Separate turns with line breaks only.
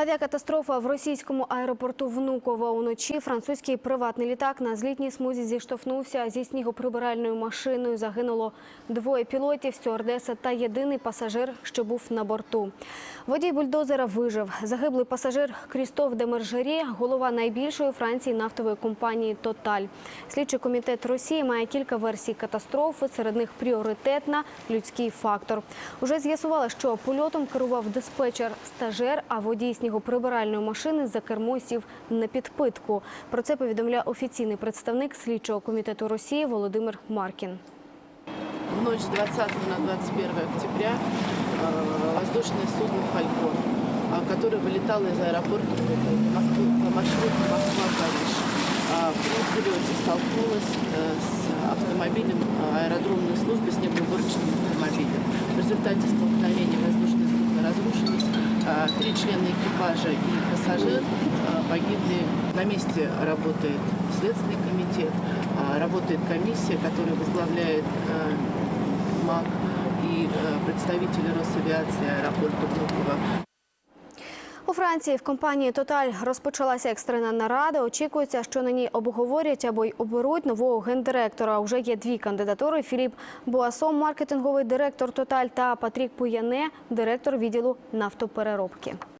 Авіакатастрофа в російському аеропорту Внуково уночі. Французький приватний літак на злітній смузі зіштовхнувся зі снігоприбиральною машиною. Загинуло двоє пілотів, стюардеса та єдиний пасажир, що був на борту. Водій бульдозера вижив. Загиблий пасажир Крістоф Демержері, голова найбільшої Франції нафтової компанії «Тоталь». Слідчий комітет Росії має кілька версій катастрофи. Серед них пріоритетна людський фактор. Уже з'ясували, що польотом керував диспетчер стажер, а водій снігоприбиральної машини за кермо сів на підпитку. Про це повідомляє офіційний представник слідчого комітету Росії Володимир Маркін.
В ночь с 20 на 21 октября э, воздушное судно «Фалькон», а, которое вылетало из аэропорта Москвы по маршруту Москва-Париж, а, при взлете столкнулось э, с автомобилем а, аэродромной службы, с неуборочным автомобилем. В результате столкновения три члена экипажа и пассажир а, погибли. На месте работает Следственный комитет, а, работает комиссия, которая возглавляет МАК и представители Росавиации аэропорта Внуково.
У Франції в компанії «Тоталь» розпочалася екстрена нарада. Очікується, що на ній обговорять або й оберуть нового гендиректора. Уже є дві кандидатури: Філіп Буасом, маркетинговий директор «Тоталь» та Патрік Пуяне, директор відділу нафтопереробки.